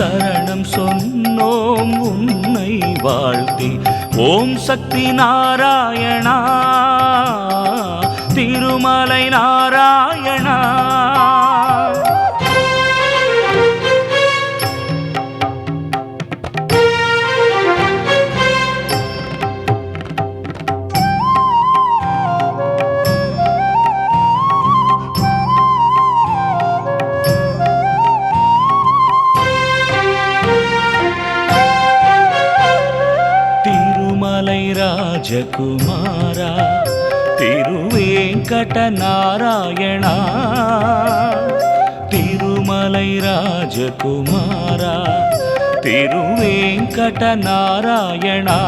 சரணம் சொன்னோம் உன்னை வாழ்த்தி. ஓம் சக்தி நாராயணா. திருமலை நாராயண திருமலை ராஜகுமாரா திருவேங்கட நாராயணா திருமலை ராஜகுமாரா திருவேங்கட நாராயணா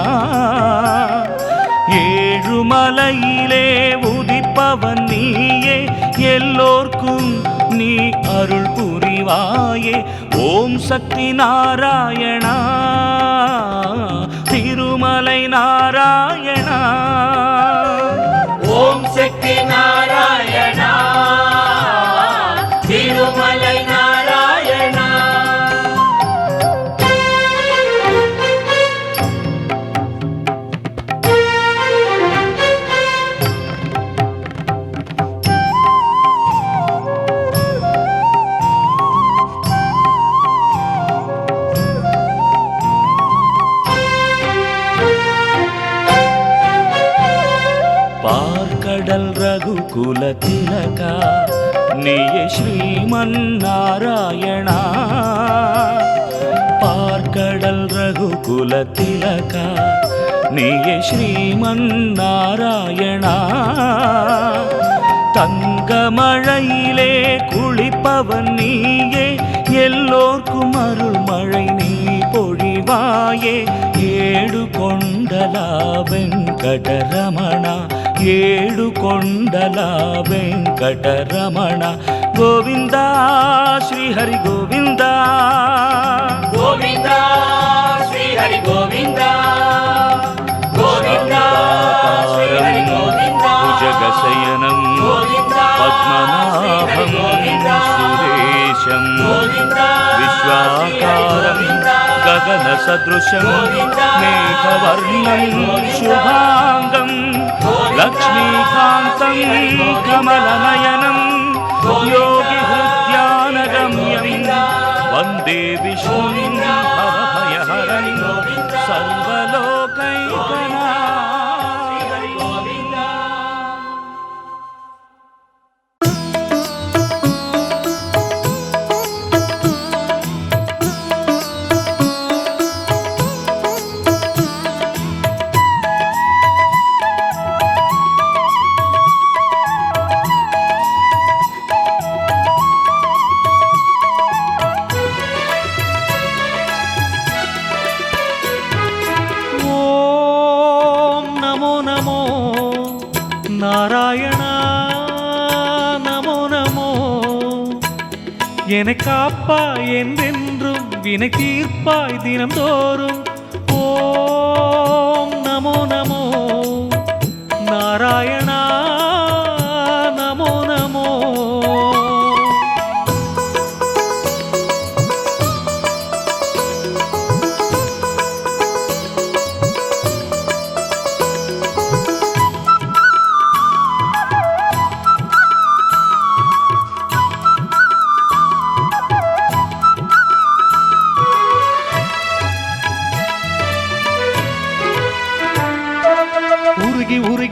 ஏழுமலையிலே உதிப்பவன் நீயே எல்லோர்க்கும் நீ அருள் புரிவாயே. ஓம் சக்தி நாராயணா. திருமலை நாராயணா. ஓம் சக்தி நாராயண. ரகுகுல திலகா நீயே ஸ்ரீமன் நாராயணா பார்க்கடல் ரகுகுல திலகா நீயே ஸ்ரீமன் தங்கமழையிலே குளிப்பவன் நீயே எல்லோர்க்கும் அருள் மழை நீ பொழிவாயே. ஏடு கொண்டலா வெங்கடரமணா ఏడు కొండల వెంకటరమణ గోవింద శ్రీహరి గోవింద. గోవింద శ్రీహరి గోవింద. జగశయనం పద్మనాభం సురేశం విశ్వాకారం గగన సదృశం మేఘవర్ణం శుభాంగం. కమలనయనం நாராயணா நமோ நமோ. என்னை காப்பாய் என்றென்றும் வினை தீர்ப்பாய் தினம்தோறும். ஓ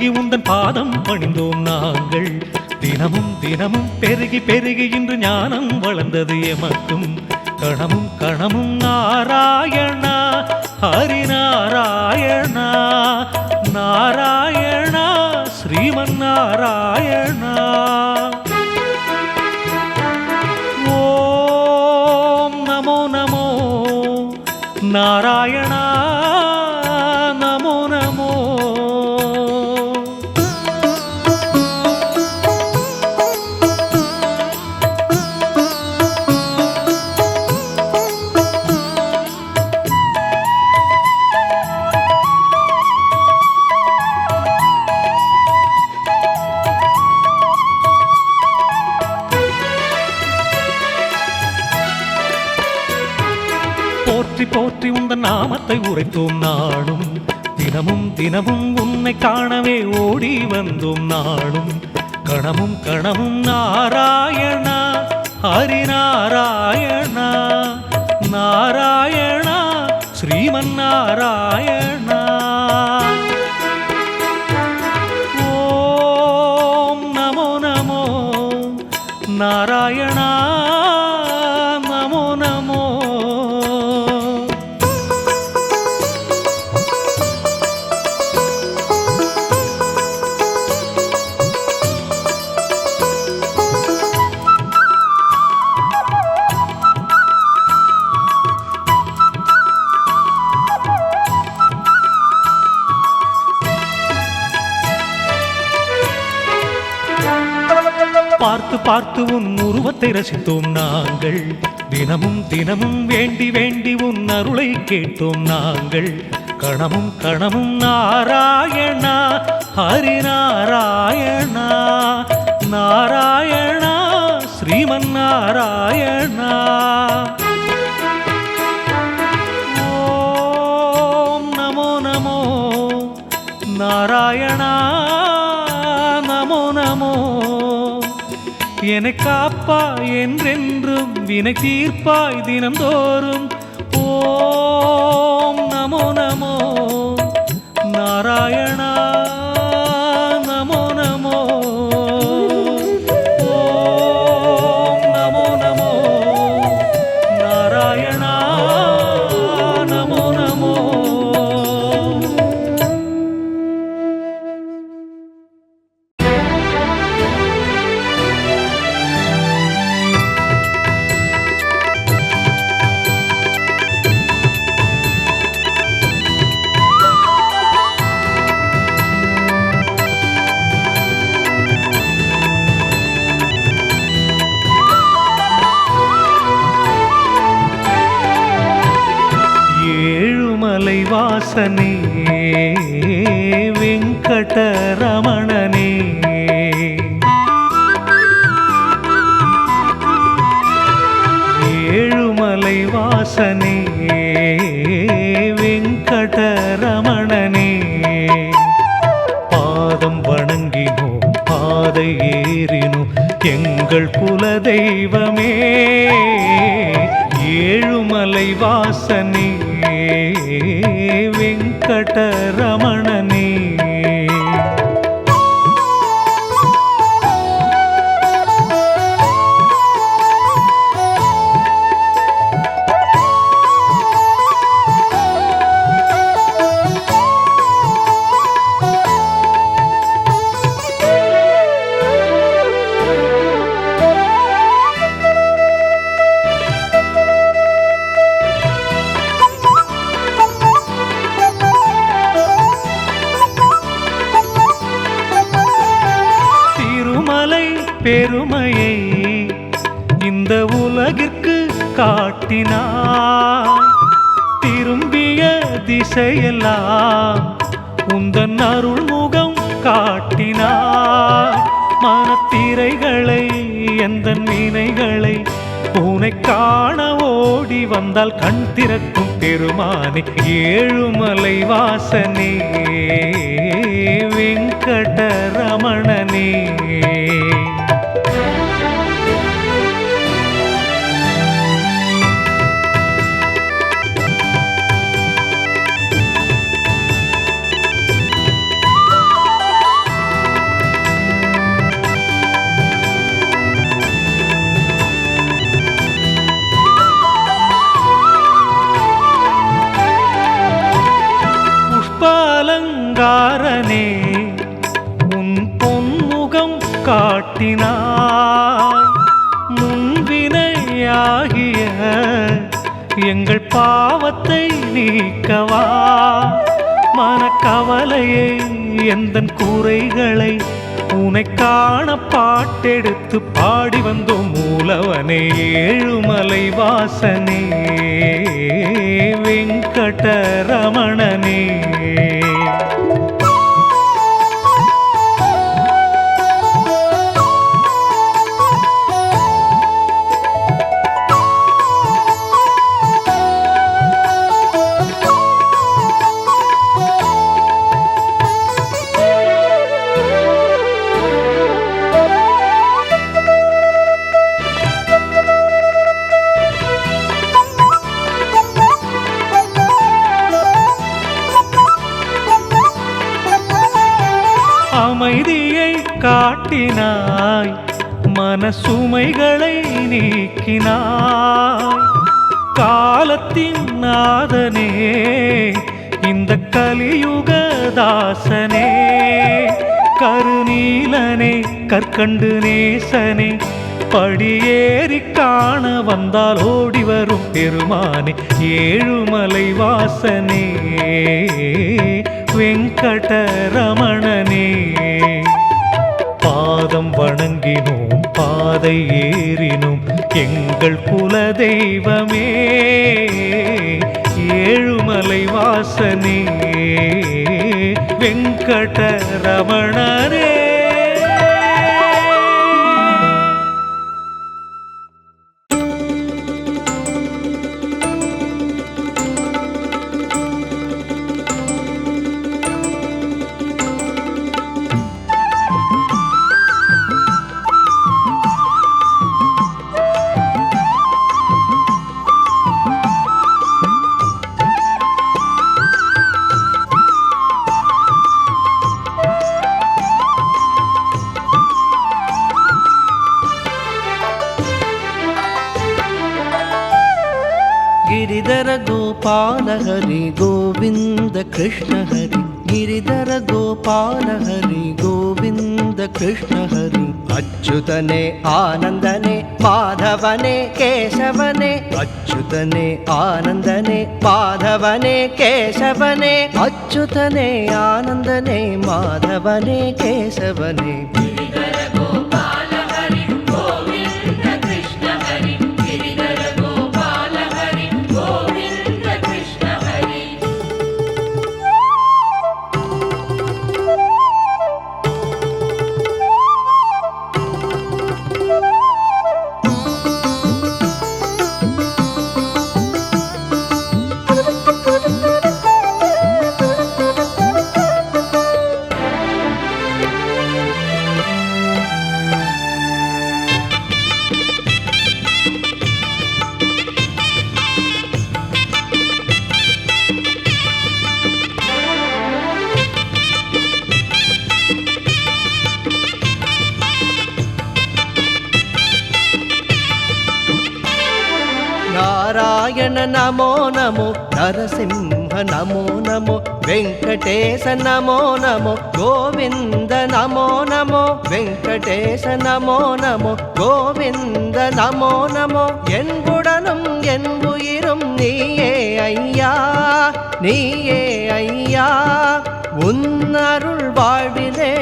பெருகி உந்தன் பாதம் பணிந்தோம் நாங்கள். தினமும் தினமும் பெருகி பெருகி இன்று ஞானம் வளர்ந்தது எமக்கும். கணமும் கணமும் நாராயணா ஹரிநாராயணா. நாராயணா ஸ்ரீமன் நாராயண வந்தோம் நாடும் கணமும் கணமும் நாராயணா ஹரிநாராயணா நாராயணா ஸ்ரீமன் நாராயணா ஓம் நமோ ரசித்தோம் நாங்கள். தினமும் தினமும் வேண்டி வேண்டி உன் அருளை கேட்டோம் நாங்கள். கணமும் கணமும் நாராயணா ஹரிநாராயணா. நாராயணா ஸ்ரீமன் நாராயண என்னை காப்பாய் என்றென்றும் வினை தீர்ப்பாய் தினம்தோறும். ஓ வாசனே வெங்கடரமணனே. பாதம் வணங்கினோம் பாதை ஏறினோம் எங்கள் குல தெய்வமே ஏழுமலை வாசனே வெங்கடரமணனே. திசையெல்லாம் உந்தன் அருள் முகம் காட்டினார் மனத்திரைகளை எந்த வினைகளை உனை காண ஓடி வந்தால் கண் திறக்கும் பெருமானே ஏழுமலை வாசனே. நீக்கவா? மனக்கவலையே எந்த கூரைகளை உனை காண பாட்டெடுத்து பாடி வந்தோம் மூலவனே ஏழுமலை வாசனே வெங்கடரமணனே. காட்டினாய் மனசுமைகளை நீக்கினாய். காலத்தின் நாதனே இந்த கலியுக தாசனே கருநீலனே கற்கண்டு நேசனே படியேறி காண வந்தால் ஓடி வரும் பெருமானே ஏழுமலை வாசனே வெங்கடரமணனே. பாதம் வணங்கினோம் பாதை ஏறினோம். எங்கள் குல தெய்வமே ஏழுமலை வாசனே வெங்கட ரமணரே. ಗೋಪಾಲ ಹರಿ ಗೋವಿಂದ ಕೃಷ್ಣ ಹರಿ ಗಿರಿಧರ ಗೋಪಾಲ ಹರಿ ಗೋವಿಂದ ಕೃಷ್ಣ ಹರಿ ಅಚ್ಯುತನೆ ಆನಂದನೆ ಮಾಧವನೆ ಕೇಶವನೆ ಅಚ್ಯುತನೆ ಆನಂದನೆ ಮಾಧವನೆ ಕೇಶವನೆ ಅಚ್ಯುತನೆ ಆನಂದನೆ ಮಾಧವನೆ ಕೇಶವನೆ నారాయణ నమో నమో నరసింహ నమో నమో వెంకటేశ నమో నమో గోవింద నమో నమో వెంకటేశ నమో నమో గోవింద నమో నమో என்புடனும் என் உயிரும் நீயே ஐயா நீயே ஐயா உன்னருள் வாழ்விலே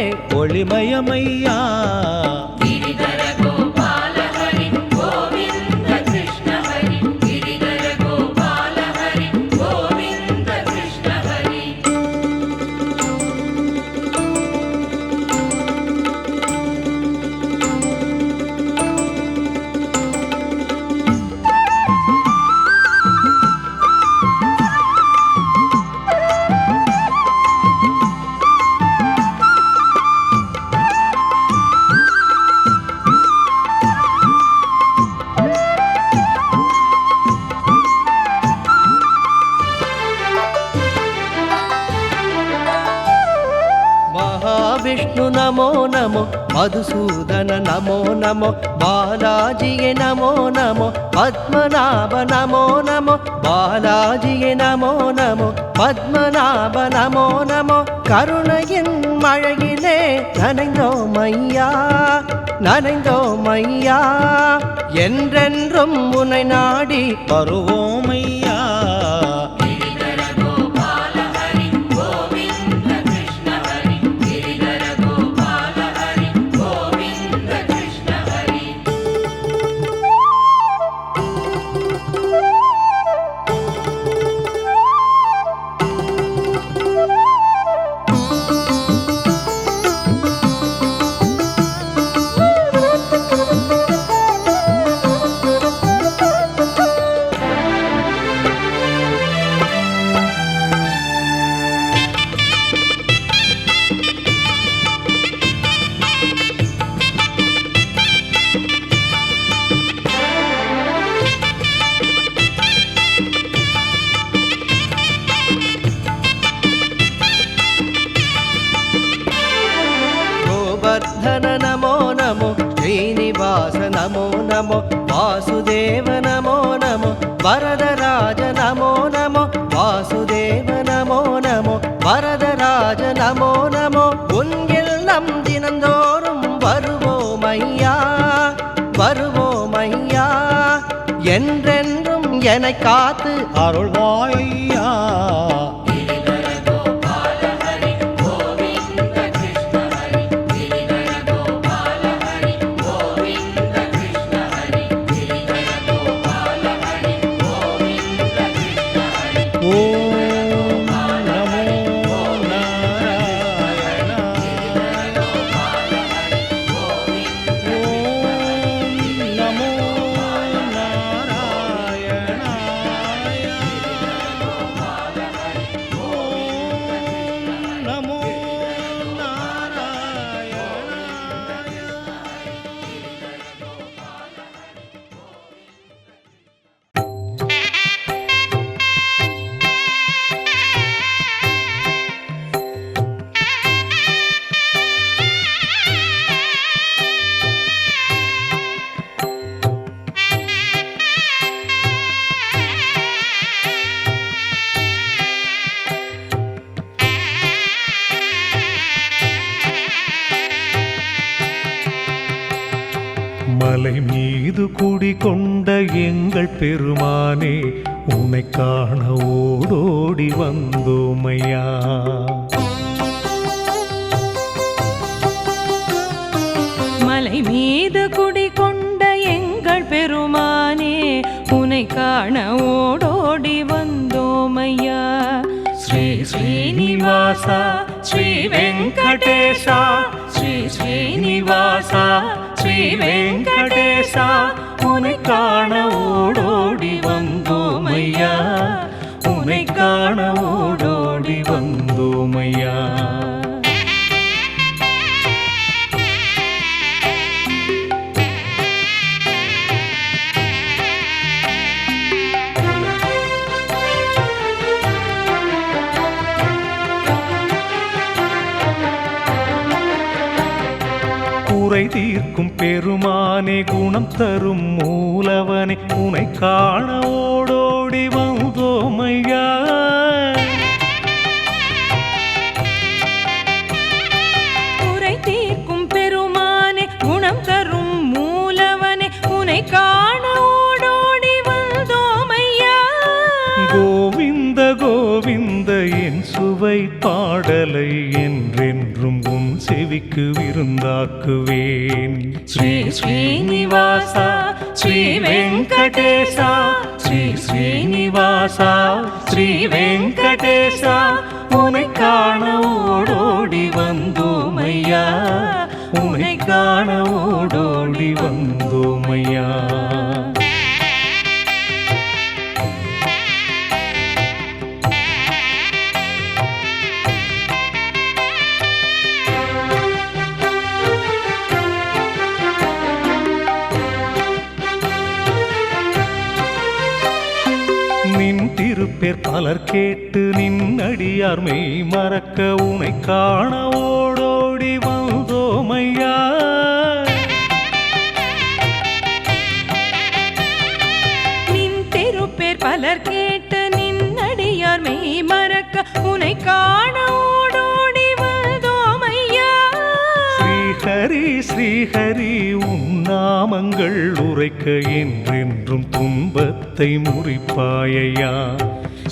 ஒளிமயமையா நமோ பாலாஜியே நமோ நமோ பத்மநாப நமோ நமோ பாலாஜியே நமோ நமோ பத்மநாப நமோ நமோ கருணையின் மழையிலே நனைந்தோம் ஐயா நனைந்தோம் ஐயா. என்றென்றும் உனை நாடி வருவோம் என்றென்றும் என்னை காத்து அருள்வாயா? காண ஓடோடி வந்தோமையா? ஸ்ரீ ஸ்ரீனிவாசா ஸ்ரீ வெங்கடேஷா ஸ்ரீ ஸ்ரீனிவாசா ஸ்ரீ வெங்கடேஷா உனை காண ஓடோடி வந்தோமையா? உனை காண ஓடோ குறை தீர்க்கும் பெருமானே குணம் தரும் மூலவனே உனை காண ஓடோடி வந்தோமையா உனக்கு விருந்தாக்குவேன். ஸ்ரீ ஸ்ரீனிவாசா ஸ்ரீ வெங்கடேசா ஸ்ரீ ஸ்ரீனிவாசா ஸ்ரீ வெங்கடேசா உனை காண ஓடோடி வந்தோமையா? உனை காண ஓடோடி வந்தோமையா? பலர் கேட்டு நின் அடியார் மெய் மறக்க உனை காண ஓடோடி வந்தோமையா? நின் திருப்பேர் பலர் கேட்டு நின் அடியார் மெய் மறக்க உனை காண ஓடோடி வந்தோமையா? ஸ்ரீஹரி ஸ்ரீஹரி உன் நாமங்கள் உரைக்க என்றென்றும் துன்பத்தை முறிப்பாயையா?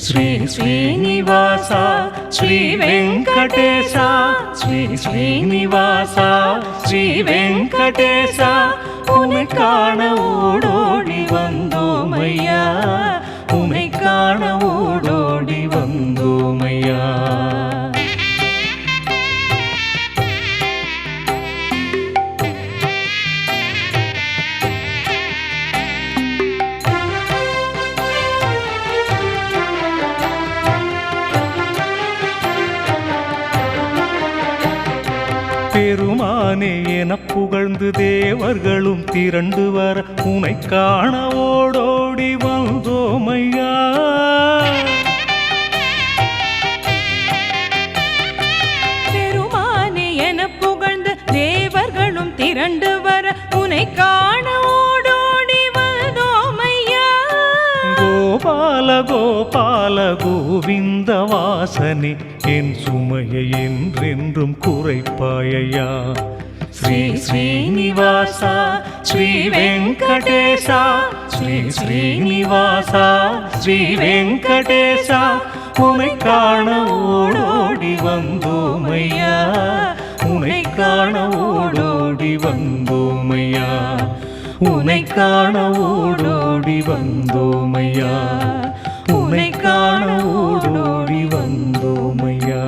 ஸ்ரீ ஸ்ரீனிவாசா ஸ்ரீ வெங்கடேசா ஸ்ரீ ஸ்ரீனிவாசா ஸ்ரீ வெங்கடேசா உனை காண ஓடோடி வந்தோமையா உனை காண ஓடோடி வந்தோமையா பெருமானே என புகழ்ந்து தேவர்களும் திரண்டு வர உனை காண ஓடோடி வந்தோமையா. பெருமானே என புகழ்ந்து தேவர்களும் திரண்டு வர உனை காண ஓடோடி வந்தோமையா. கோபால கோபால கோவிந்த வாசனே என் சுமையை என்றென்றும் குறைப்பாயையா. ஸ்ரீ ஸ்ரீனிவாசா ஸ்ரீ வெங்கடேசா ஸ்ரீ ஸ்ரீனிவாசா ஸ்ரீ வெங்கடேசா உனை காண ஓடோடி வந்தோமையா உனை காண ஓடோடி வந்தோமையா உனை காண ஓடோடி வந்தோமையா உனை காண ஓடோடி வந்தோமையா.